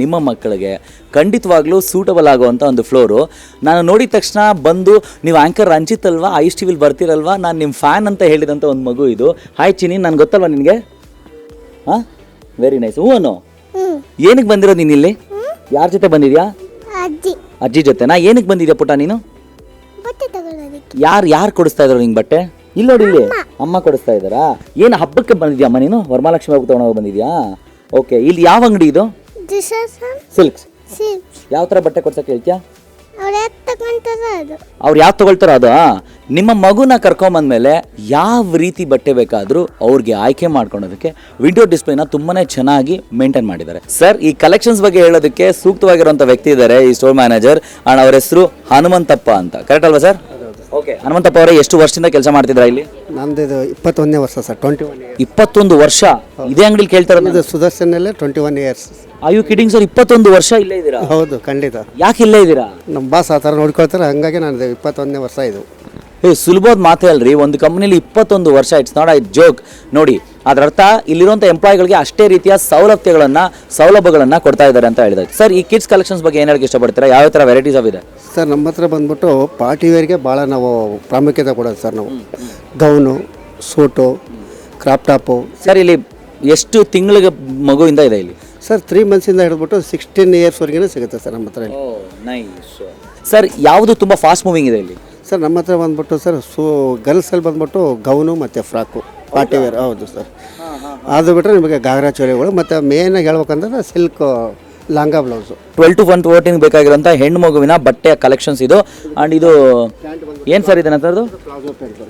ನಿಮ್ಮ ಮಕ್ಕಳಿಗೆ ಖಂಡಿತವಾಗ್ಲೂ ಸೂಟಬಲ್ ಆಗುವಂಥ ಒಂದು ಫ್ಲೋರು ನಾನು ನೋಡಿದ ತಕ್ಷಣ ಬಂದು ನೀವು ಆ್ಯಂಕರ್ ರಂಜಿತ್ ಅಲ್ವಾ? ಐಸ್ ಟಿವಿಲಿ ಬರ್ತೀರಲ್ವಾ? ನಾನು ನಿಮ್ಮ ಫ್ಯಾನ್ ಅಂತ ಹೇಳಿದಂಥ ಒಂದು ಮಗು ಇದು. ಹಾಯ್ ಚಿನಿ ನನಗೆ ಗೊತ್ತಲ್ವಾ ನಿನಗೆ? ಹಾಂ? ವೆರಿ ನೈಸ್ ಹೂವನು ಏನಕ್ಕೆ ಬಂದಿರೋದು ನೀನು ಇಲ್ಲಿ? ಯಾರ ಜೊತೆ ಬಂದಿದ್ಯಾ? ಅಜ್ಜಿ. ಅಜ್ಜಿ ಜೊತೆ ನಾ ಏನಕ್ಕೆ ಬಂದಿದ್ಯಾ ಪುಟ ನೀನು? ಬಟ್ಟೆ ತಗೊಳ್ಳೋದಕ್ಕೆ ಯಾರು ಯಾರು ಕೊಡಿಸ್ತಾ ಇದ್ರು ನಿಂಗೆ ಬಟ್ಟೆ? ಇಲ್ಲಿ ನೋಡಿ ಇಲ್ಲಿ. ಅಮ್ಮ. ಕೊಡಿಸ್ತಾ ಇದ್ದಾರಾ? ಏನು ಹಬ್ಬಕ್ಕೆ ಬಂದಿದ್ಯಾ ಅಮ್ಮ ನೀನು? ವರಮಹಾಲಕ್ಷ್ಮಿ ಹಬ್ಬಕ್ಕೆ ತೊಗೊಂಡೋಗಿ ಬಂದಿದ್ಯಾ? ಓಕೆ ಇಲ್ಲಿ ಯಾವ ಅಂಗಡಿ ಇದು? ಸಿಲ್ಕ್ಸ್ ಯಾವ ಥರ ಬಟ್ಟೆ ಕೊಡ್ಸಕ್ಕೆ ಹೇಳ್ತೀಯಾ? ಅವ್ರು ಯಾವ ತಗೊಳ್ತಾರೋ ಅದು ನಿಮ್ಮ ಮಗುನ ಕರ್ಕೊಂಬಂದ್ಮೇಲೆ ಯಾವ ರೀತಿ ಬಟ್ಟೆ ಬೇಕಾದರೂ ಅವ್ರಿಗೆ ಆಯ್ಕೆ ಮಾಡ್ಕೊಳೋದಕ್ಕೆ ವಿಂಡೋ ಡಿಸ್ಪ್ಲೇನ ತುಂಬಾನೇ ಚೆನ್ನಾಗಿ ಮೇಂಟೈನ್ ಮಾಡಿದ್ದಾರೆ. ಸರ್ ಈ ಕಲೆಕ್ಷನ್ಸ್ ಬಗ್ಗೆ ಹೇಳೋದಕ್ಕೆ ಸೂಕ್ತವಾಗಿರುವಂಥ ವ್ಯಕ್ತಿ ಇದ್ದಾರೆ ಈ ಸ್ಟೋರ್ ಮ್ಯಾನೇಜರ್ ಅಂಡ್ ಅವ್ರ ಹೆಸರು ಹನುಮಂತಪ್ಪ ಅಂತ. ಕರೆಕ್ಟ್ ಅಲ್ವಾ ಸರ್? ಓಕೆ ಹನುಮಂತಪ್ಪ ಅವರೇ ಎಷ್ಟು ವರ್ಷದಿಂದ ಕೆಲಸ ಮಾಡ್ತಿದ್ರ ಇಲ್ಲಿ? ನಮ್ದು ಇದು ಇಪ್ಪತ್ತೊಂದನೇ ವರ್ಷ ಸರ್ ಟ್ವೆಂಟಿ ಒನ್ ಇಯರ್ಸ್ ಇಪ್ಪತ್ತೊಂದು ವರ್ಷ? ಇದೇ ಅಂಗಡಿಲಿ ಕೇಳ್ತಾರ ಇದು ಸುದರ್ಶನಲ್ಲೇ twenty one years are you kidding sir ಇಪ್ಪತ್ತೊಂದು ವರ್ಷ ಇಲ್ಲೇ ಇದ್ದೀರಾ? ಹೌದು ಖಂಡಿತ. ಯಾಕೆ ಇಲ್ಲೇ ಇದ್ದೀರಾ? ನಮ್ಮ ಬಾಸ್ ಆ ಥರ ನೋಡ್ಕೊಳ್ತಾರೆ ಹಂಗಾಗಿ ನಾನು ಇಪ್ಪತ್ತೊಂದನೇ ವರ್ಷ ಇದು. ಏ ಸುಲಭವಾದ ಮಾತೇ ಅಲ್ರಿ ಒಂದು ಕಂಪ್ನಿಲಿ ಇಪ್ಪತ್ತೊಂದು ವರ್ಷ ಇಟ್ಸ್ ನಾಟ್ ಐ ಜೋಕ್ ನೋಡಿ ಅದರ ಅರ್ಥ ಇಲ್ಲಿರುವಂಥ ಎಂಪ್ಲಾಯ್ಗಳಿಗೆ ಅಷ್ಟೇ ರೀತಿಯ ಸೌಲಭ್ಯಗಳನ್ನು ಸೌಲಭ್ಯಗಳನ್ನು ಕೊಡ್ತಾ ಇದ್ದಾರೆ ಅಂತ ಹೇಳಿದಾಗ ಸರ್ ಈ ಕಿಡ್ಸ್ ಕಲೆಕ್ಷನ್ಸ್ ಬಗ್ಗೆ ಏನು ಹೇಳಕ್ಕೆ ಇಷ್ಟಪಡ್ತೀರಾ? ಯಾವ ಥರ ವೆರೈಟೀಸ್ ಆಫ್ ಇದೆ? ಸರ್ ನಮ್ಮ ಹತ್ರ ಬಂದ್ಬಿಟ್ಟು ಪಾರ್ಟಿ ವೇರ್ಗೆ ಭಾಳ ನಾವು ಪ್ರಾಮುಖ್ಯತೆ ಕೊಡೋದು ಸರ್ ನಾವು. Gown suit crop top sir ಇಲ್ಲಿ ಎಷ್ಟು ತಿಂಗಳಿಗೆ ಮಗುವಿಂದ ಇದೆ ಇಲ್ಲಿ? ಸರ್ ತ್ರೀ ಮಂತ್ಸಿಂದ ಹಿಡಿದ್ಬಿಟ್ಟು ಸಿಕ್ಸ್ಟೀನ್ ಇಯರ್ಸ್ವರೆಗೂ ಸಿಗುತ್ತೆ ಸರ್ ನಮ್ಮ ಹತ್ರ. ಸರ್ ಯಾವುದು ತುಂಬ ಫಾಸ್ಟ್ ಮೂವಿಂಗ್ ಇದೆ ಇಲ್ಲಿ? ಸರ್ ನಮ್ಮ ಹತ್ರ ಬಂದ್ಬಿಟ್ಟು ಸರ್ ಸೂ ಗರ್ಲ್ಸಲ್ಲಿ ಬಂದ್ಬಿಟ್ಟು ಗೌನು ಮತ್ತು ಫ್ರಾಕು ಪಾರ್ಟಿ ವೇರ್, ಹೌದು ಸರ್. ಅದು ಬಿಟ್ಟರೆ ನಿಮಗೆ ಗಾಗ್ರಾ ಚೋಳಿಗಳು ಮತ್ತು ಮೇನಾಗಿ ಹೇಳ್ಬೇಕಂದ್ರೆ silk langa blouse twelve to one fourteen ಬೇಕಾಗಿರುವಂಥ ಹೆಣ್ಣು ಮಗುವಿನ ಬಟ್ಟೆಯ ಕಲೆಕ್ಷನ್ಸ್ ಇದು. ಆ್ಯಂಡ್ ಇದು ಏನು ಸರ್ ಇದನ್ನ ನಂತರದ್ದು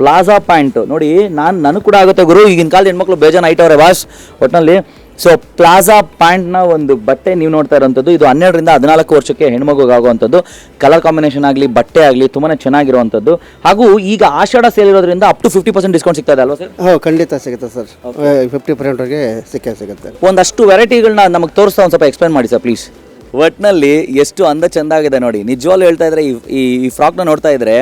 ಪ್ಲಾಜಾ ಪಾಯಿಂಟ್ ನೋಡಿ, ನಾನು, ನನಗೆ ಕೂಡ ಆಗುತ್ತೆ ಗುರು. ಈಗಿನ ಕಾಲದ ಹೆಣ್ಮಕ್ಳು ಬೇಜಾನ್ ಐಟವ್ರೆ ವಾಶ್ ಒಟ್ಟಿನಲ್ಲಿ ಸೊ ಪ್ಲಾಜಾ ಪ್ಯಾಂಟ್ನ ಒಂದು ಬಟ್ಟೆ ನೀವು ನೋಡ್ತಾ ಇರೋಂಥದ್ದು ಇದು ಹನ್ನೆರಡರಿಂದ ಹದಿನಾಲ್ಕು ವರ್ಷಕ್ಕೆ ಹೆಣ್ಮಗುಗಾಗುವಂಥದ್ದು ಕಲರ್ ಕಾಂಬಿನೇಷನ್ ಆಗಲಿ ಬಟ್ಟೆ ಆಗಲಿ ತುಂಬಾ ಚೆನ್ನಾಗಿರುವಂಥದ್ದು. ಹಾಗೂ ಈಗ ಆಷಾಢ ಸೇಲ್ ಇರೋದ್ರಿಂದ up to fifty percent discount ಸಿಗ್ತಾ ಇದೆ ಅಲ್ವಾ ಸರ್ ಹೌದು ಖಂಡಿತ ಸಿಗುತ್ತೆ ಸರ್ ಫಿಫ್ಟಿ ಪರ್ಸೆಂಟ್ವರೆಗೆ ಸಿಕ್ಕೇ ಸಿಗುತ್ತೆ. ಒಂದಷ್ಟು ವೆರೈಟಿಗಳನ್ನ ನಮಗೆ ತೋರಿಸ್ತಾ ಒಂದು ಸ್ವಲ್ಪ ಎಕ್ಸ್ಪ್ಲೇನ್ ಮಾಡಿ ಸರ್ ಪ್ಲೀಸ್ ಒಟ್ನಲ್ಲಿ ಎಷ್ಟು ಅಂದ ಚೆಂದಾಗಿದೆ ಆಗಿದೆ ನೋಡಿ. ನಿಜವಾಗ್ಲೂ ಹೇಳ್ತಾ ಇದ್ರೆ ಈ ಈ- ಈ ಫ್ರಾಕ್ನ ನೋಡ್ತಾ ಇದ್ರೆ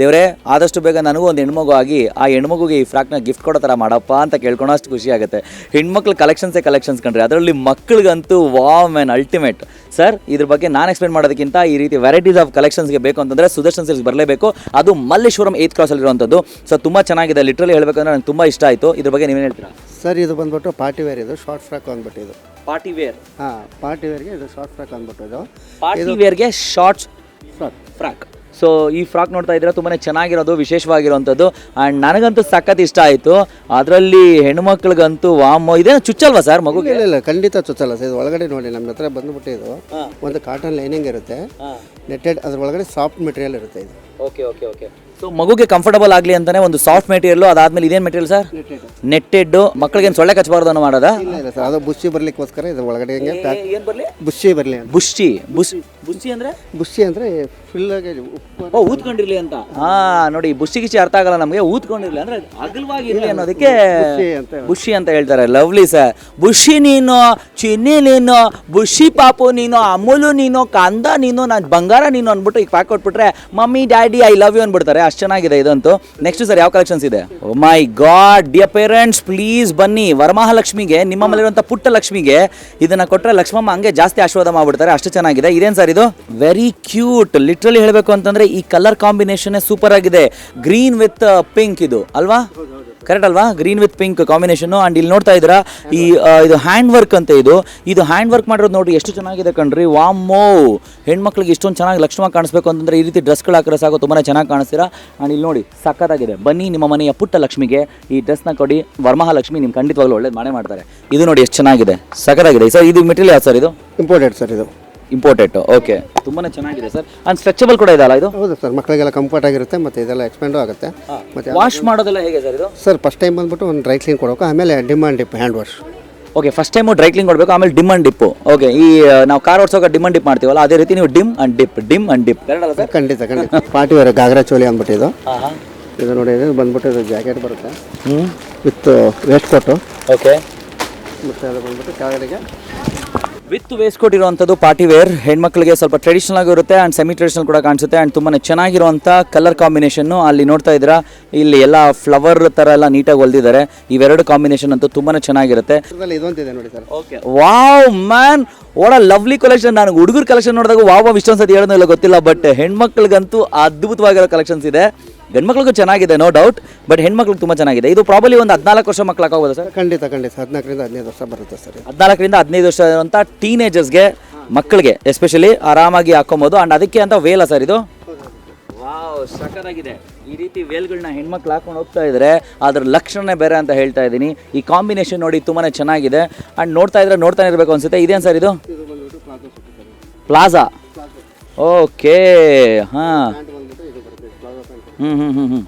ದೇವ್ರೆ ಆದಷ್ಟು ಬೇಗ ನನಗೂ ಒಂದು ಹೆಣ್ಮಗು ಆಗಿ ಆ ಹೆಣ್ಮಗುಗೆ ಈ ಫ್ರಾಕ್ನ ಗಿಫ್ಟ್ ಕೊಡೋ ಥರ ಮಾಡಪ್ಪ ಅಂತ ಕೇಳ್ಕೊಳೋ ಅಷ್ಟು ಖುಷಿ ಆಗುತ್ತೆ. ಹೆಣ್ಮಕ್ಳು ಕಲೆಕ್ಷನ್ಸೇ ಕಲೆಕ್ಷನ್ಸ್ ಕಂಡ್ರೆ ಅದರಲ್ಲಿ ಮಕ್ಕಳಿಗಂತೂ ವಾಮ್ ಮ್ಯಾನ್ ಅಲ್ಟಿಮೇಟ್ ಸರ್ ಇದ್ರ ಬಗ್ಗೆ ನಾನು ಎಕ್ಸ್ಪ್ಲೇನ್ ಮಾಡೋದಕ್ಕಿಂತ ಈ ರೀತಿ ವೆರೈಟೀಸ್ ಆಫ್ ಕಲೆಕ್ಷನ್ಸ್ಗೆ ಬೇಕು ಅಂತಂದರೆ ಸುದರ್ಶನ್ ಸಿಲ್ಸ್ ಬರಲೇಬೇಕು. ಅದು ಮಲ್ಲೇಶ್ವರಂ ಏತ್ ಕ್ರಾಸಲ್ಲಿರುವಂಥದ್ದು ಸೊ ತುಂಬ ಚೆನ್ನಾಗಿದೆ ಲಿಟ್ರಲಿ ಹೇಳಬೇಕಂದ್ರೆ ನಂಗೆ ತುಂಬ ಇಷ್ಟ ಆಯಿತು. ಇದ್ರ ಬಗ್ಗೆ ನೀವೇನು ಹೇಳ್ತೀರಾ? ಸರ್ ಇದು ಬಂದ್ಬಿಟ್ಟು ಪಾರ್ಟಿ ವೇರ್ ಇದು ಶಾರ್ಟ್ ಫ್ರಾಕ್ ಅಂದ್ಬಿಟ್ಟು ಇದು. ಪಾರ್ಟಿ ವೇರ್ ಹಾಂ ಪಾರ್ಟಿ ವೇರ್ಗೆ ಇದು ಶಾರ್ಟ್ ಫ್ರಾಕ್ ಅಂದ್ಬಿಟ್ಟು ಇದು. ಪಾರ್ಟಿ ವೇರ್ಗೆ ಶಾರ್ಟ್ಸ್ ಫ್ರಾಕ್ ಫ್ರಾಕ್ ಸೊ ಈ ಫ್ರಾಕ್ ನೋಡ್ತಾ ಇದ್ರೆ ತುಂಬಾ ಚೆನ್ನಾಗಿರೋದು ವಿಶೇಷವಾಗಿರುವಂಥದ್ದು ಆ್ಯಂಡ್ ನನಗಂತೂ ಸಖತ್ ಇಷ್ಟ ಆಯಿತು. ಅದರಲ್ಲಿ ಹೆಣ್ಮಕ್ಳಿಗಂತೂ ವಾಮೋ ಇದೇನು ಚುಚ್ಚಲ್ವಾ ಸರ್ ಮಗು ಇಲ್ಲ ಇಲ್ಲ ಖಂಡಿತ ಚುಚ್ಚಲ್ಲ ಸರ್ ಇದು ಒಳಗಡೆ ನೋಡಿ ನಮ್ಮ ಹತ್ರ ಬಂದ್ಬಿಟ್ಟು ಇದು ಒಂದು ಕಾಟನ್ ಲೈನಿಂಗ್ ಇರುತ್ತೆ. ನೆಟ್ಟೆಡ್ ಅದ್ರ ಒಳಗಡೆ ಸಾಫ್ಟ್ ಮೆಟೀರಿಯಲ್ ಇರುತ್ತೆ ಇದು. ಓಕೆ ಓಕೆ ಓಕೆ ಸೊ ಮಗುಗೆ ಕಂಫರ್ಟಬಲ್ ಆಗಲಿ ಅಂತಾನೆ ಒಂದು ಸಾಫ್ಟ್ ಮೆಟೀರಿಯಲ್ ಅದಾದ್ಮೇಲೆ ಇದೇನು ಮೆಟೀರಿಯಲ್ ಸರ್ ನೆಟ್ಟೆಡ್ ಮಕ್ಕಳಿಗೆ ಸೊಳ್ಳೆ ಕಚ್ಚಬಾರ್ದು ಅನ್ನೋ ಮಾಡೋದಾ? ಇಲ್ಲ ಇಲ್ಲ ಸರ್ ಅದು ಬುಷಿ ಬರ್ಲಿಕ್ಕೋಸ್ಕರ ಇದು ಒಳಗಡೆ ಬುಷ್ಟಿ ಏನು ಬರಲಿ? ಬುಷಿ ಬರಲಿ ಅಂತ. ಬುಷ್ಟಿ ಬುಷ್ ಬುಷ್ಟಿ ಅಂದರೆ? ಬುಸ್ಸಿ ಅಂದರೆ ಫುಲ್ ಆಗಿ ಉಪ್ಪು ಓ ಊದ್ಕೊಂಡಿರ್ಲಿ ಅಂತ. ಹಾ ನೋಡಿ ಬುಸ್ಸಿ ಗಿಸಿ ಅರ್ಥ ಆಗಲ್ಲ ನಮಗೆ ಊದ್ಕೊಂಡಿರ್ಲಿ ಅಂದ್ರೆ ಅಗಲವಾಗಿರ್ಲಿ ಅನ್ನೋದಕ್ಕೆ ಬುಷಿ ಅಂತ ಹೇಳ್ತಾರೆ. ಲವ್ಲಿ ಸರ್ ಬುಷಿ ನೀನು ಚಿನ್ನಿ ನೀನು ಬುಷಿ ಪಾಪು ನೀನು ಅಮೂಲು ನೀನು ಕಂದ ನೀನು ನಾನು ಬಂಗಾರ ನೀನು ಅಂದ್ಬಿಟ್ಟು ಈಗ ಪ್ಯಾಕ್ ಕೊಟ್ಬಿಟ್ರೆ mummy daddy I love you ಅಂದ್ಬಿಡ್ತಾರೆ. ಅಷ್ಟು ಚೆನ್ನಾಗಿದೆ ಇದಂತೂ. ನೆಕ್ಸ್ಟ್ ಸರ್ ಯಾವ ಕಲೆಕ್ಷನ್ಸ್ ಇದೆ? My god dear parents please ಬನ್ನಿ. ವರಮಹಾಲಕ್ಷ್ಮಿಗೆ ನಿಮ್ಮ ಮನೆಯಿರುವಂಥ ಪುಟ್ಟ ಲಕ್ಷ್ಮಿಗೆ ಇದನ್ನ ಕೊಟ್ಟರೆ ಲಕ್ಷ್ಮಮ್ಮ ಹಂಗೆ ಜಾಸ್ತಿ ಆಶೀರ್ವಾದ ಮಾಡ್ಬಿಡ್ತಾರೆ. ಅಷ್ಟು ಚೆನ್ನಾಗಿದೆ. ಇದೇನು ಸರ್ ಇದು ವೆರಿ ಕ್ಯೂಟ್ ಲಿಟ್ರಲಿ ಹೇಳಬೇಕು ಅಂತಂದ್ರೆ ಈ ಕಲರ್ ಕಾಂಬಿನೇಷನ್ ಸೂಪರ್ ಆಗಿದೆ. ಗ್ರೀನ್ ವಿತ್ ಪಿಂಕ್ ಇದು. ಅಲ್ವಾ? ಕರೆಕ್ಟ್ ಅಲ್ವಾ? Green with pink combination and ಇಲ್ಲಿ ನೋಡ್ತಾ ಇದ್ದೀರಾ, ಈ ಇದು ಹ್ಯಾಂಡ್ ವರ್ಕ್ ಅಂತ ಇದು. ಇದು ಹ್ಯಾಂಡ್ ವರ್ಕ್ ಮಾಡಿರೋದು ನೋಡಿ ಎಷ್ಟು ಚೆನ್ನಾಗಿದೆ ಕಣ್ರಿ. ವಾಮೋ ಹೆಣ್ಮಕ್ಳಿಗೆ ಇಷ್ಟೊಂದು ಚೆನ್ನಾಗಿ ಲಕ್ಷ್ಮ ಕಾಣಿಸ್ಬೇಕು ಅಂತಂದ್ರೆ ಈ ರೀತಿ ಡ್ರೆಸ್ಗಳು ಹಾಕಿದ್ರೆ ಸಾಕು ತುಂಬಾ ಚೆನ್ನಾಗಿ ಕಾಣಿಸ್ತೀರಾ. ಅಂಡ್ ಇಲ್ಲಿ ನೋಡಿ, ಸಖತ್ತಾಗಿದೆ. ಬನ್ನಿ ನಿಮ್ಮ ಮನೆಯ ಪುಟ್ಟ ಲಕ್ಷ್ಮಿಗೆ ಈ ಡ್ರೆಸ್ನ ಕೊಡಿ. ವರಮಹಾಲಕ್ಷ್ಮಿ ನಿಮ್ಗೆ ಖಂಡಿತವಾಗ್ಲೂ ಒಳ್ಳೇದು ಮಾಡೇ ಮಾಡ್ತಾರೆ. ಇದು ನೋಡಿ ಎಷ್ಟು ಚೆನ್ನಾಗಿದೆ. ಸಖತ್ತಾಗಿದೆ. ಸರ್, ಇದು ಮೆಟೀರಿಯಲ್ ಸರ್ ಇದು? ಇಂಪಾರ್ಟೆಂಟ್ ಸರ್ ಇದು. ಇಂಪೋರ್ಟೆಡ್ ಓಕೆ ತುಂಬಾ ಚೆನ್ನಾಗಿದೆ ಸರ್. ಅಂಡ್ ಸ್ಟ್ರೆಚಬಲ್ ಕೂಡ ಇದೆಯಲ್ಲ ಇದು? ಹೌದು ಸರ್ ಮಕ್ಕಳಿಗೆಲ್ಲ ಕಂಫರ್ಟ್ ಆಗಿರುತ್ತೆ ಮತ್ತು ಇದೆಲ್ಲ ಎಕ್ಸ್ಪೆಂಡ್ ಆಗುತ್ತೆ. ಮತ್ತೆ ವಾಶ್ ಮಾಡೋದೆಲ್ಲ ಹೇಗೆ ಸರ್ ಇದು? ಸರ್ ಫಸ್ಟ್ ಟೈಮ್ ಬಂದ್ಬಿಟ್ಟು ಒಂದು ಡ್ರೈ ಕ್ಲೀನ್ ಕೊಡಬೇಕು ಆಮೇಲೆ dim and dip hand wash okay first time dry clean ಕೊಡಬೇಕು ಆಮೇಲೆ ಡಿಮ್ ಅಂಡ್ ಡಿಪ್ಪು ಓಕೆ ಈ ನಾವು ಕಾರ್ ಓಡಿಸೋಕೆ ಡಿಮ್ ಅಂಡ್ ಡಿಪ್ ಮಾಡ್ತೀವಲ್ಲ ಅದೇ ರೀತಿ ನೀವು dim and dip dim and dip correct sir? ಖಂಡಿತ ಖಂಡಿತ. ಪಾರ್ಟಿ ವೇರ್ ಗಾಗ್ರಾ ಚೋಲಿ ಅಂದ್ಬಿಟ್ಟು ಇದು. ಇದು ನೋಡಿ ಇದು ಬಂದ್ಬಿಟ್ಟು ಇದು ಜಾಕೆಟ್ ಬರುತ್ತೆ. ವಿತ್ ವೇಸ್ಟ್ ಕೋಟು ಓಕೆ ಮತ್ತು ಅದು ಬಂದ್ಬಿಟ್ಟು ಕೆಳಗಡೆಗೆ ವಿತ್ ಕೊಟ್ಟಿರುವಂಥದ್ದು ಪಾರ್ಟಿ ವೇರ್. ಹೆಣ್ಮಕ್ಳಿಗೆ ಸ್ವಲ್ಪ ಟ್ರೆಡಿಷನಲ್ ಆಗಿರುತ್ತೆ ಆ್ಯಂಡ್ ಸೆಮಿ ಟ್ರೆಡಿಷನಲ್ ಕೂಡ ಕಾಣಿಸುತ್ತೆ ಆ್ಯಂಡ್ ತುಂಬಾ ಚೆನ್ನಾಗಿರುವಂಥ ಕಲರ್ ಕಾಂಬಿನೇಷನ್ನು ಅಲ್ಲಿ ನೋಡ್ತಾ ಇದ್ದೀರಾ. ಇಲ್ಲಿ ಎಲ್ಲ ಫ್ಲವರ್ ಥರ ಎಲ್ಲ ನೀಟಾಗಿ ಹೊಲ್ದಿದ್ದಾರೆ. ಇವೆರಡು ಕಾಂಬಿನೇಷನ್ ಅಂತೂ ತುಂಬಾ ಚೆನ್ನಾಗಿರುತ್ತೆ. ನೋಡಿ ಸರ್. ಓಕೆ ವಾವ್ ಮ್ಯಾನ್ ಒಳ ಲವ್ಲಿ ಕಲೆಕ್ಷನ್ ನಾನು ಹುಡುಗರು ಕಲೆಕ್ಷನ್ ನೋಡಿದಾಗ ವಾವ್ ವಾವ್ ಇಷ್ಟೊಂದು ಸತಿ ಹೇಳೋದು ಇಲ್ಲ ಗೊತ್ತಿಲ್ಲ ಬಟ್ ಹೆಣ್ಮಕ್ಳಿಗಂತೂ ಅದ್ಭುತವಾಗಿರೋ ಕಲೆಕ್ಷನ್ಸ್ ಇದೆ. ಗಂಡ್ಮಕ್ಳಿಗೂ ಚೆನ್ನಾಗಿದೆ ನೋ ಡೌಟ್ ಬಟ್ ಹೆಣ್ಮಕ್ಳಿಗೆ ತುಂಬ ಚೆನ್ನಾಗಿದೆ. ಇದು ಪ್ರಾಬಲಿ ಒಂದು ಹದಿನಾಲ್ಕು ವರ್ಷ ಮಕ್ಕಳಾಗೋದು ಸರ್? ಖಂಡಿತ ಖಂಡಿತ. ಹದಿನಾಲ್ಕರಿಂದ ಹದಿನೈದು ವರ್ಷ ಬರುತ್ತೆ ಸರ್ ಇದು. ಹದಿನಾಲ್ಕರಿಂದ ಹದಿನೈದು ವರ್ಷ ಅಂತ ಟೀನೇಜರ್ಸ್ಗೆ ಮಕ್ಕಳಿಗೆ ಎಸ್ಪೆಷಲಿ ಆರಾಮಾಗಿ ಹಾಕೊಬೋದು. ಅಂಡ್ ಅದಕ್ಕೆ ಅಂತ ವೇಲ ಸರ್ ಇದು? ವಾವ್ ಸಖತ್ತಾಗಿದೆ. ಈ ರೀತಿ ವೇಲ್ಗಳನ್ನ ಹೆಣ್ಮಕ್ಳು ಹಾಕೊಂಡು ಹೋಗ್ತಾ ಇದ್ರೆ ಅದ್ರ ಲಕ್ಷಣನೇ ಬೇರೆ ಅಂತ ಹೇಳ್ತಾ ಇದ್ದೀನಿ. ಈ ಕಾಂಬಿನೇಷನ್ ನೋಡಿ ತುಂಬಾ ಚೆನ್ನಾಗಿದೆ. ಅಂಡ್ ನೋಡ್ತಾ ಇದ್ರೆ ನೋಡ್ತಾನೆ ಇರಬೇಕು ಅನ್ಸುತ್ತೆ. ಇದೇನು ಸರ್ ಇದು? ಪ್ಲಾಜಾ ಓಕೆ ಹಾಂ. ಹ್ಞೂ ಹ್ಞೂ ಹ್ಞೂ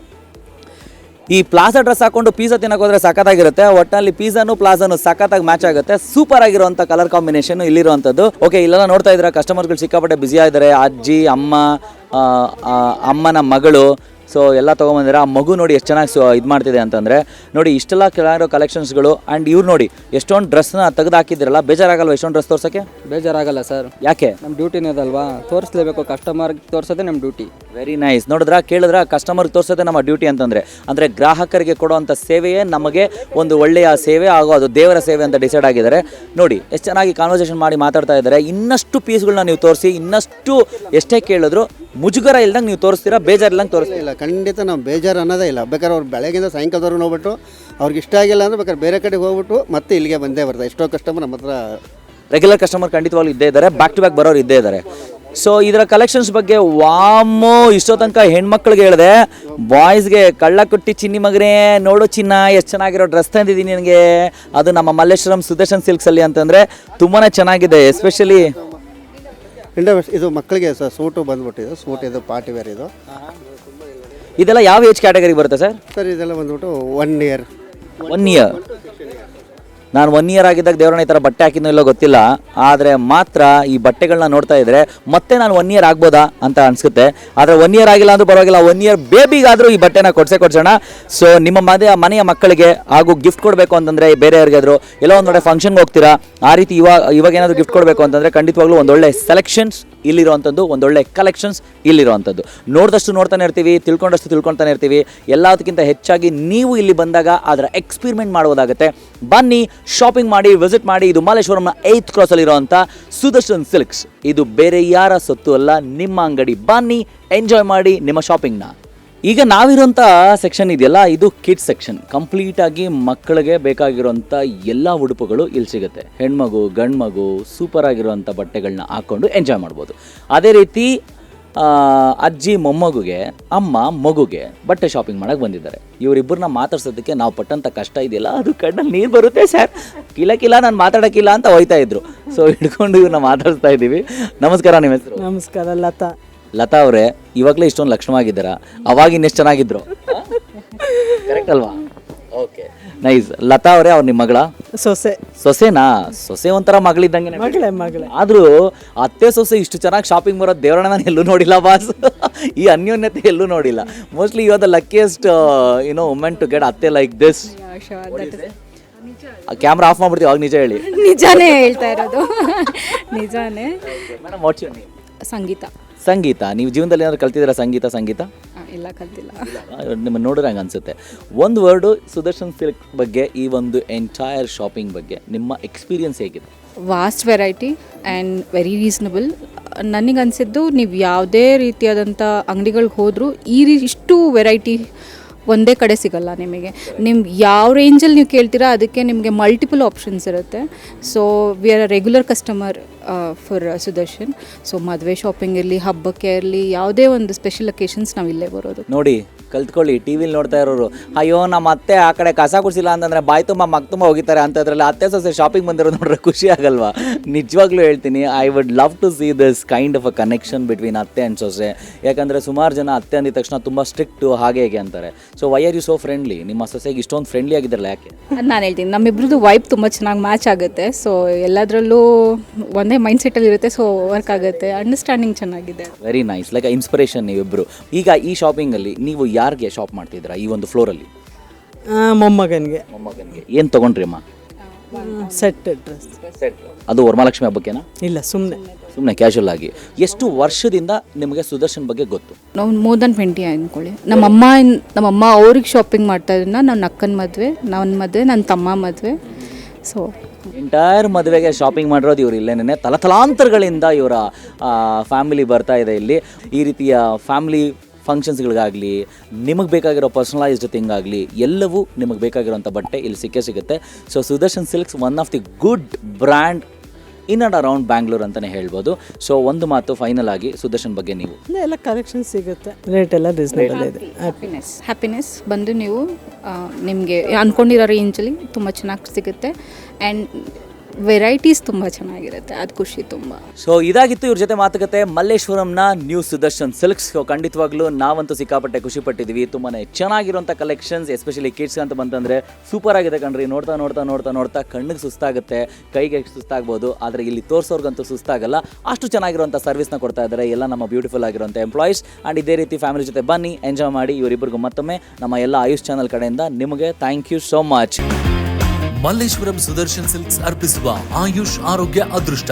ಈ ಪ್ಲಾಜಾ ಡ್ರೆಸ್ ಹಾಕೊಂಡು ಪೀಝಾ ತಿನ್ನಕ್ಕೆ ಹೋದ್ರೆ ಸಖತ್ತಾಗಿರುತ್ತೆ. ಒಟ್ಟಿನಲ್ಲಿ ಪಿಜ್ಜಾನು ಪ್ಲಾಜಾನು ಸಖತ್ತಾಗಿ ಮ್ಯಾಚ್ ಆಗುತ್ತೆ. ಸೂಪರ್ ಆಗಿರುವಂಥ ಕಲರ್ ಕಾಂಬಿನೇಷನ್ ಇಲ್ಲಿರುವಂಥದ್ದು. ಓಕೆ ಇಲ್ಲೆಲ್ಲ ನೋಡ್ತಾ ಇದ್ದೀರಾ ಕಸ್ಟಮರ್ಗಳು ಸಿಕ್ಕಾಪಟ್ಟೆ ಬ್ಯುಸಿ ಆಗಿದ್ದಾರೆ. ಅಜ್ಜಿ, ಅಮ್ಮ ಅಮ್ಮನ ಮಗಳು ಸೊ ಎಲ್ಲ ತೊಗೊಂಬಂದಿರ? ಆ ಮಗು ನೋಡಿ ಎಷ್ಟು ಚೆನ್ನಾಗಿ ಇದು ಮಾಡ್ತಿದೆ ಅಂತಂದರೆ ನೋಡಿ ಇಷ್ಟೆಲ್ಲ ಕೆಲವರು ಕಲೆಕ್ಷನ್ಸ್ಗಳು ಆ್ಯಂಡ್ ಇವ್ರು ನೋಡಿ ಎಷ್ಟೊಂದು ಡ್ರೆಸ್ನ ತೆಗೆದು ಹಾಕಿದ್ರಲ್ಲ ಬೇಜಾರಾಗಲ್ಲ ಎಷ್ಟೊಂದು ಡ್ರೆಸ್ ತೋರ್ಸೋಕ್ಕೆ? ಬೇಜಾರಾಗಲ್ಲ ಸರ್. ಯಾಕೆ? ನಮ್ಮ ಡ್ಯೂಟಿನೇ ಅದಲ್ವಾ ತೋರಿಸ್ಲೇಬೇಕು ಕಸ್ಟಮರ್ಗೆ ತೋರಿಸೋದೇ ನಮ್ಮ ಡ್ಯೂಟಿ ವೆರಿ ನೈಸ್ ನೋಡಿದ್ರ? ಕೇಳಿದ್ರ? ಕಸ್ಟಮರ್ಗೆ ತೋರಿಸೋದೆ ನಮ್ಮ ಡ್ಯೂಟಿ ಅಂತಂದರೆ. ಅಂದರೆ ಗ್ರಾಹಕರಿಗೆ ಕೊಡುವಂಥ ಸೇವೆಯೇ ನಮಗೆ ಒಂದು ಒಳ್ಳೆಯ ಸೇವೆ ಹಾಗೂ ಅದು ದೇವರ ಸೇವೆ ಅಂತ ಡಿಸೈಡ್ ಆಗಿದ್ದಾರೆ. ನೋಡಿ ಎಷ್ಟು ಚೆನ್ನಾಗಿ ಕಾನ್ವರ್ಸೇಷನ್ ಮಾಡಿ ಮಾತಾಡ್ತಾ ಇದ್ದಾರೆ. ಇನ್ನಷ್ಟು ಪೀಸ್ಗಳನ್ನ ನೀವು ತೋರಿಸಿ ಇನ್ನಷ್ಟು ಎಷ್ಟೇ ಕೇಳಿದ್ರು ಮುಜುಗರ ಇಲ್ದಂಗೆ ನೀವು ತೋರಿಸ್ತೀರಾ? ಬೇಜಾರಿಲ್ಲಂಗೆ ತೋರಿಸ್ತೀರಾ ಇಲ್ಲ ಖಂಡಿತ ನಾವು ಬೇಜಾರು ಅನ್ನೋದೇ ಇಲ್ಲ. ಬೇಕಾದ್ರೆ ಅವ್ರು ಬೆಳಗ್ಗೆಯಿಂದ ಸಾಯಂಕಾಲದವ್ರು ನೋಡ್ಬಿಟ್ಟು ಅವ್ರಿಗೆ ಇಷ್ಟ ಆಗಿಲ್ಲ ಅಂದ್ರೆ ಬೇಕಾದ್ರೆ ಬೇರೆ ಕಡೆಗೆ ಹೋಗ್ಬಿಟ್ಟು ಮತ್ತೆ ಇಲ್ಲಿಗೆ ಬಂದೇ ಬರ್ತಾರೆ. ಎಷ್ಟೋ ಕಸ್ಟಮರ್ ನಮ್ಮ ಹತ್ರ ರೆಗ್ಯುಲರ್ ಕಸ್ಟಮರ್ ಖಂಡಿತವಾಗ್ಲೂ ಇದ್ದೇ ಇದ್ದಾರೆ ಬ್ಯಾಕ್ ಟು ಬ್ಯಾಕ್ ಬರೋರು ಇದ್ದೇ ಇದ್ದಾರೆ ಸೊ ಇದರ ಕಲೆಕ್ಷನ್ಸ್ ಬಗ್ಗೆ ವಾಮೋ ಇಷ್ಟೋ ತನಕ ಹೆಣ್ಮಕ್ಳಿಗೆ ಹೇಳಿದೆ. ಬಾಯ್ಸ್ಗೆ ಕಳ್ಳ ಕುಟ್ಟಿ ಚಿನ್ನಿ ಮಗನೇ ನೋಡು ಚಿನ್ನ ಎಷ್ಟು ಚೆನ್ನಾಗಿರೋ ಡ್ರೆಸ್ ತಂದಿದ್ದೀನಿ ನನಗೆ. ಅದು ನಮ್ಮ ಮಲ್ಲೇಶ್ವರಂ ಸುದರ್ಶನ್ ಸಿಲ್ಕ್ಸಲ್ಲಿ ಅಂತಂದರೆ ತುಂಬಾ ಚೆನ್ನಾಗಿದೆ ಎಸ್ಪೆಷಲಿ ಇಂಡೋ ಇದು ಮಕ್ಕಳಿಗೆ ಸರ್ ಸೂಟು ಬಂದ್ಬಿಟ್ಟಿದೆ. ಸೂಟ್ ಇದು ಪಾರ್ಟಿ ವೇರ್ ಇದು. ಇದೆಲ್ಲ ಯಾವ ಏಜ್ ಕ್ಯಾಟಗರಿ ಬರುತ್ತೆ ಸರ್? ಸರ್ ಇದೆಲ್ಲ ಬಂದ್ಬಿಟ್ಟು ಒನ್ ಇಯರ್ ಒನ್ ಇಯರ್ ನಾನು ಒನ್ ಇಯರ್ ಆಗಿದ್ದಾಗ ದೇವರನ್ನ ಈ ಥರ ಬಟ್ಟೆ ಹಾಕಿದ್ನೋ ಇಲ್ಲೋ ಗೊತ್ತಿಲ್ಲ. ಆದರೆ ಮಾತ್ರ ಈ ಬಟ್ಟೆಗಳನ್ನ ನೋಡ್ತಾ ಇದ್ದರೆ ಮತ್ತೆ ನಾನು ಒನ್ ಇಯರ್ ಆಗ್ಬೋದಾ ಅಂತ ಅನಿಸುತ್ತೆ. ಆದರೆ ಒನ್ ಇಯರ್ ಆಗಿಲ್ಲ ಅಂದ್ರೂ ಪರವಾಗಿಲ್ಲ ಒನ್ ಇಯರ್ ಬೇಬಿಗಾದರೂ ಈ ಬಟ್ಟೆನ ಕೊಡಿಸೇ ಕೊಡ್ಸೋಣ. ಸೊ ನಿಮ್ಮ ಮನೆಯ ಮನೆಯ ಮಕ್ಕಳಿಗೆ ಹಾಗೂ ಗಿಫ್ಟ್ ಕೊಡಬೇಕು ಅಂತಂದರೆ ಬೇರೆಯವ್ರಿಗಾದರೂ ಎಲ್ಲೋ ಒಂದು ಫಂಕ್ಷನ್ಗೆ ಹೋಗ್ತೀರಾ, ಆ ರೀತಿ ಇವಾಗ ಇವಾಗ ಏನಾದರೂ ಗಿಫ್ಟ್ ಕೊಡಬೇಕು ಅಂತಂದರೆ ಖಂಡಿತವಾಗ್ಲೂ ಒಂದೊಳ್ಳೆ ಸೆಲೆಕ್ಷನ್ಸ್ ಇಲ್ಲಿರುವಂಥದ್ದು, ಒಂದೊಳ್ಳೆ ಕಲೆಕ್ಷನ್ಸ್ ಇಲ್ಲಿರುವಂಥದ್ದು. ನೋಡಿದಷ್ಟು ನೋಡ್ತಾನೆ ಇರ್ತೀವಿ, ತಿಳ್ಕೊಂಡಷ್ಟು ತಿಳ್ಕೊಳ್ತಾನೆ ಇರ್ತೀವಿ. ಎಲ್ಲದಕ್ಕಿಂತ ಹೆಚ್ಚಾಗಿ ನೀವು ಇಲ್ಲಿ ಬಂದಾಗ ಅದರ ಎಕ್ಸ್ಪಿರಿಮೆಂಟ್ ಮಾಡುವುದಾಗುತ್ತೆ ಬನ್ನಿ ಶಾಪಿಂಗ್ ಮಾಡಿ ವಿಸಿಟ್ ಮಾಡಿ, ಇದು ಮಾಲೇಶ್ವರಂನ ಏತ್ ಕ್ರಾಸಲ್ಲಿರುವಂಥ ಸುದರ್ಶನ್ ಸಿಲ್ಕ್ಸ್. ಇದು ಬೇರೆ ಯಾರ ಸೊತ್ತು ಅಲ್ಲ, ನಿಮ್ಮ ಅಂಗಡಿ. ಬನ್ನಿ ಎಂಜಾಯ್ ಮಾಡಿ ನಿಮ್ಮ ಶಾಪಿಂಗ್ನ ಈಗ ನಾವಿರೋಂಥ ಸೆಕ್ಷನ್ ಇದೆಯಲ್ಲ, ಇದು ಕಿಡ್ ಸೆಕ್ಷನ್ ಕಂಪ್ಲೀಟಾಗಿ ಮಕ್ಕಳಿಗೆ ಬೇಕಾಗಿರೋಂಥ ಎಲ್ಲ ಉಡುಪುಗಳು ಇಲ್ಲಿ ಸಿಗುತ್ತೆ. ಹೆಣ್ಮಗು, ಗಂಡ್ಮಗು ಸೂಪರ್ ಆಗಿರುವಂಥ ಬಟ್ಟೆಗಳನ್ನ ಹಾಕ್ಕೊಂಡು ಎಂಜಾಯ್ ಮಾಡ್ಬೋದು. ಅದೇ ರೀತಿ ಅಜ್ಜಿ ಮೊಮ್ಮಗುಗೆ, ಅಮ್ಮ ಮಗುಗೆ ಬಟ್ಟೆ ಶಾಪಿಂಗ್ ಮಾಡಕ್ಕೆ ಬಂದಿದ್ದಾರೆ. ಇವರಿಬ್ಬರನ್ನ ಮಾತಾಡ್ಸೋದಕ್ಕೆ ನಾವು ಪಟ್ಟಂಥ ಕಷ್ಟ ಇದೆಯಲ್ಲ, ಅದು ಕಣ್ಣಲ್ಲಿ ನೀರು ಬರುತ್ತೆ ಸರ್ ಕಿಲ ಕಿಲ ನಾನು ಮಾತಾಡೋಕ್ಕಿಲ್ಲ ಅಂತ ಹೋಯ್ತಾ ಇದ್ರು. ಸೊ ಹಿಡ್ಕೊಂಡು ಇವ್ರನ್ನ ಮಾತಾಡ್ಸ್ತಾ ಇದ್ದೀವಿ. ನಮಸ್ಕಾರ ನಿಮ್ಮ ಹೆಸರು. ನಮಸ್ಕಾರ ಲತಾ. ಲತಾ ಅವರೇ ಇವಾಗಲೇ ಇಷ್ಟೊಂದು ಲಕ್ಷಣವಾಗಿದ್ದೀರಾ? ಅವಾಗ ಇನ್ನೆಷ್ಟು ಚೆನ್ನಾಗಿದ್ರು? ಕರೆಕ್ಟ್ ಅಲ್ವಾ? ಓಕೆ ನೈಸ್ ಲತಾ ಅವರೇ ಅವ್ರ ನಿಮ್ಮ ಮಗಳ? ಸೊಸೆ. ಸೊಸೆನಾ? ಸೊಸೆ ಒಂಥರ ಮಗಳಿದ್ದಂಗೆ ಮಗಳೇ ಮಗಳೇ. ಆದ್ರೂ ಅತ್ತೆ ಸೊಸೆ ಇಷ್ಟು ಚೆನ್ನಾಗಿ ಶಾಪಿಂಗ್ ಬರೋದು ದೇವರನ್ನ ನಾನು ಎಲ್ಲೂ ನೋಡಿಲ್ಲ ಬಾಸ್. ಈ ಅನ್ಯೋನ್ಯತೆ ಎಲ್ಲೂ ನೋಡಿಲ್ಲ. Mostly you are the luckiest you know women to get ಅತ್ತೆ ಲೈಕ್ ದಿಸ್ ಕ್ಯಾಮ್ರಾ ಆಫ್ ಮಾಡ್ಬಿಡ್ತೀವಿ ಅವಾಗ ನಿಜ ಹೇಳಿ. ನಿಜಾನೇ ಹೇಳ್ತಾ ಇರೋದು. ನಿಜಾನೇ. Madam what's your Sangeetha. Sangeetha ನೀವು ಜೀವನದಲ್ಲಿ ಏನಾದ್ರು ಕಲ್ತಿದ್ದೀರಾ ಸಂಗೀತ ಸಂಗೀತ? ಇಲ್ಲ ಕಲ್ತಿಲ್ಲ. ನಿಮ್ಮ ನೋಡಿದ್ರೆ ಹಂಗೆ ಅನ್ಸುತ್ತೆ. ಒಂದು ವರ್ಡು ಸುದರ್ಶನ್ ಸಿಲ್ಕ್ ಬಗ್ಗೆ ಈ ಒಂದು ಎಂಟೈರ್ ಶಾಪಿಂಗ್ ಬಗ್ಗೆ ನಿಮ್ಮ ಎಕ್ಸ್ಪೀರಿಯನ್ಸ್ ಹೇಗಿದೆ? Vast variety and very reasonable ನನಗೆ ಅನಿಸಿದ್ದು ನೀವು ಯಾವುದೇ ರೀತಿಯಾದಂಥ ಅಂಗಡಿಗಳಿಗೆ ಹೋದರೂ ಈ ರೀ ಇಷ್ಟು ವೆರೈಟಿ ಒಂದೇ ಕಡೆ ಸಿಗಲ್ಲ ನಿಮಗೆ. ನಿಮ್ಮ ಯಾವ ರೇಂಜಲ್ಲಿ ನೀವು ಕೇಳ್ತೀರಾ ಅದಕ್ಕೆ ನಿಮಗೆ ಮಲ್ಟಿಪಲ್ ಆಪ್ಷನ್ಸ್ ಇರುತ್ತೆ. So we are a regular customer for Sudarshan so ಮದುವೆ ಶಾಪಿಂಗ್ ಇರಲಿ ಹಬ್ಬಕ್ಕೆ ಇರಲಿ ಯಾವುದೇ ಒಂದು ಸ್ಪೆಷಲ್ ಅಕೇಶನ್ಸ್ ನಾವು ಇಲ್ಲೇ ಬರೋದು. ನೋಡಿ ಕಲ್ತ್ಕೊಳ್ಳಿ ಟಿ ವಿಲಿ ನೋಡ್ತಾ ಇರೋರು. ಅಯ್ಯೋ ನಮ್ಮ ಅತ್ತೆ ಆ ಕಡೆ ಕಸ ಕುಡಿಸಿಲ್ಲ ಅಂತಂದ್ರೆ ಬಾಯಿ ತುಂಬ ಮಗ್ ತುಂಬ ಹೋಗಿತಾರೆ ಅಂತದ್ರಲ್ಲಿ ಅತ್ತೆ ಸೊಸೆ ಶಾಪಿಂಗ್ ಬಂದಿರೋದು ನೋಡ್ರೆ ಖುಷಿ ಆಗಲ್ವಾ? ನಿಜವಾಗ್ಲೂ ಹೇಳ್ತೀನಿ I would love to see this kind of a connection between ಅತ್ತೆ ಆ್ಯಂಡ್ ಸೊಸೆ. ಯಾಕಂದರೆ ಸುಮಾರು ಜನ ಅತ್ತೆ ಅಂದಿದ ತಕ್ಷಣ ತುಂಬ ಸ್ಟ್ರಿಕ್ಟು ಹಾಗೆ ಹೇಗೆ ಅಂತಾರೆ. So why are you so friendly ನಿಮ್ಮ ಸೊಸೆಗೆ ಇಷ್ಟೊಂದು ಫ್ರೆಂಡ್ಲಿ ಆಗಿದ್ದಾರಲ್ಲ ಯಾಕೆ? ನಾನು ಹೇಳ್ತೀನಿ ನಮ್ಮಿಬ್ರದ್ದು ವೈಬ್ ತುಂಬ ಚೆನ್ನಾಗಿ ಮ್ಯಾಚ್ ಆಗುತ್ತೆ. ಸೊ ಎಲ್ಲದರಲ್ಲೂ ಒಂದೇ ಮೈಂಡ್ ಸೆಟ್ಟಲ್ಲಿ ಇರುತ್ತೆ ಸೊ ವರ್ಕ್ ಆಗುತ್ತೆ. ಅಂಡರ್ಸ್ಟ್ಯಾಂಡಿಂಗ್ ಚೆನ್ನಾಗಿದೆ. ವೆರಿ ನೈಸ್ ಲೈಕ್ ಇನ್ಸ್ಪಿರೇಷನ್ ನೀವಿಬ್ಬರು ಈಗ ಈ ಶಾಪಿಂಗಲ್ಲಿ ನೀವು ಯಾರಿಗೆ ಶಾಪ್ ಮಾಡ್ತಿದ್ದೀರಾ ಈ ಒಂದು ಫ್ಲೋರಲ್ಲಿ ಆ, ಮೊಮ್ಮಗನಿಗೆ. ಮೊಮ್ಮಗನಿಗೆ. ಏನು ತೊಗೊಂಡ್ರಿ ಅಮ್ಮ? ಸೆಟ್ ಡ್ರೆಸ್ ಅದು ವರಮಹಾಲಕ್ಷ್ಮಿ ಹಬ್ಬಕ್ಕೇನಾ? ಇಲ್ಲ ಸುಮ್ಮನೆ ಸುಮ್ಮನೆ ಕ್ಯಾಶುವಲ್ ಆಗಿ. ಎಷ್ಟು ವರ್ಷದಿಂದ ನಿಮಗೆ ಸುದರ್ಶನ್ ಬಗ್ಗೆ ಗೊತ್ತು? ನಾವು ಮೋರ್ ದನ್ ಟ್ವೆಂಟಿ ಅಂದ್ಕೊಳ್ಳಿ ನಮ್ಮಮ್ಮ ನಮ್ಮಮ್ಮ ಅವ್ರಿಗೆ ಶಾಪಿಂಗ್ ಮಾಡ್ತಾ ಇದ್ರಿಂದ ನನ್ನ ಅಕ್ಕನ ಮದುವೆ ನನ್ನ ಮದುವೆ ನನ್ನ ತಮ್ಮ ಮದುವೆ. ಸೊ ಎಂಟೈರ್ ಮದುವೆಗೆ ಶಾಪಿಂಗ್ ಮಾಡಿರೋದು ಇವ್ರು ಇಲ್ಲೇನೆ. ತಲತಲಾಂತರಗಳಿಂದ ಇವರ ಫ್ಯಾಮಿಲಿ ಬರ್ತಾ ಇದೆ ಇಲ್ಲಿ. ಈ ರೀತಿಯ ಫ್ಯಾಮಿಲಿ ಫಂಕ್ಷನ್ಸ್ಗಳಿಗಾಗಲಿ ನಿಮಗೆ ಬೇಕಾಗಿರೋ ಪರ್ಸನಲೈಸ್ಡ್ ಥಿಂಗ್ ಆಗಲಿ ಎಲ್ಲವೂ ನಿಮಗೆ ಬೇಕಾಗಿರೋಂಥ ಬಟ್ಟೆ ಇಲ್ಲಿ ಸಿಕ್ಕೇ ಸಿಗುತ್ತೆ. So Sudarshan silks one of the good brand in and around Bangalore ಅಂತಲೇ ಹೇಳ್ಬೋದು. ಸೊ ಒಂದು ಮಾತು ಫೈನಲ್ ಆಗಿ ಸುದರ್ಶನ್ ಬಗ್ಗೆ ನೀವು. ಎಲ್ಲ ಕಲೆಕ್ಷನ್ ಸಿಗುತ್ತೆ. ರೇಟ್ ಎಲ್ಲ ರೀಸನೇಬಲ್ ಇದೆ. ಹ್ಯಾಪಿನೆಸ್ ಹ್ಯಾಪಿನೆಸ್ ಬಂದು ನೀವು ನಿಮಗೆ ಅಂದ್ಕೊಂಡಿರೋ ರೇಂಜಲ್ಲಿ ತುಂಬ ಚೆನ್ನಾಗಿ ಸಿಗುತ್ತೆ. ಆ್ಯಂಡ್ ವೆರೈಟೀಸ್ ತುಂಬ ಚೆನ್ನಾಗಿರುತ್ತೆ. ಅದು ಖುಷಿ ತುಂಬ. ಸೊ ಇದಾಗಿತ್ತು ಇವ್ರ ಜೊತೆ ಮಾತುಕತೆ. ಮಲ್ಲೇಶ್ವರಂನ ನ್ಯೂ ಸುದರ್ಶನ್ ಸಿಲ್ಕ್ಸ್ ಖಂಡಿತವಾಗ್ಲೂ ನಾವಂತೂ ಸಿಕ್ಕಾಪಟ್ಟೆ ಖುಷಿ ಪಟ್ಟಿದ್ವಿ ತುಂಬಾನೇ ಚೆನ್ನಾಗಿರುವಂಥ ಕಲೆಕ್ಷನ್ಸ್ ಎಸ್ಪೆಷಲಿ ಕಿಡ್ಸ್ ಅಂತ ಬಂತಂದ್ರೆ ಸೂಪರ್ ಆಗಿದೆ ಕಣ್ರಿ. ನೋಡ್ತಾ ನೋಡ್ತಾ ನೋಡ್ತಾ ನೋಡ್ತಾ ಕಣ್ಣಿಗೆ ಸುಸ್ತಾಗುತ್ತೆ. ಕೈಗೆ ಸುಸ್ತಾಗ್ಬೋದು. ಆದರೆ ಇಲ್ಲಿ ತೋರಿಸೋರ್ಗಂತೂ ಸುಸ್ತಾಗಲ್ಲ. ಅಷ್ಟು ಚೆನ್ನಾಗಿರುವಂಥ ಸರ್ವಿಸ್ನ ಕೊಡ್ತಾ ಇದ್ದಾರೆ ಎಲ್ಲ ನಮ್ಮ ಬ್ಯೂಟಿಫುಲ್ ಆಗಿರುವಂಥ ಎಂಪ್ಲಾಯೀಸ್ ಆ್ಯಂಡ್ ಇದೇ ರೀತಿ ಫ್ಯಾಮಿಲಿ ಜೊತೆ ಬನ್ನಿ ಎಂಜಾಯ್ ಮಾಡಿ ಇವರಿಬ್ಬರಿಗೂ ಮತ್ತೊಮ್ಮೆ ನಮ್ಮ ಎಲ್ಲ ಆಯುಷ್ ಚಾನಲ್ ಕಡೆಯಿಂದ ನಿಮಗೆ thank you so much Malleshwaram Sudarshan silks ಅರ್ಪಿಸುವ ಆಯುಷ್ ಆರೋಗ್ಯ ಅದೃಷ್ಟ.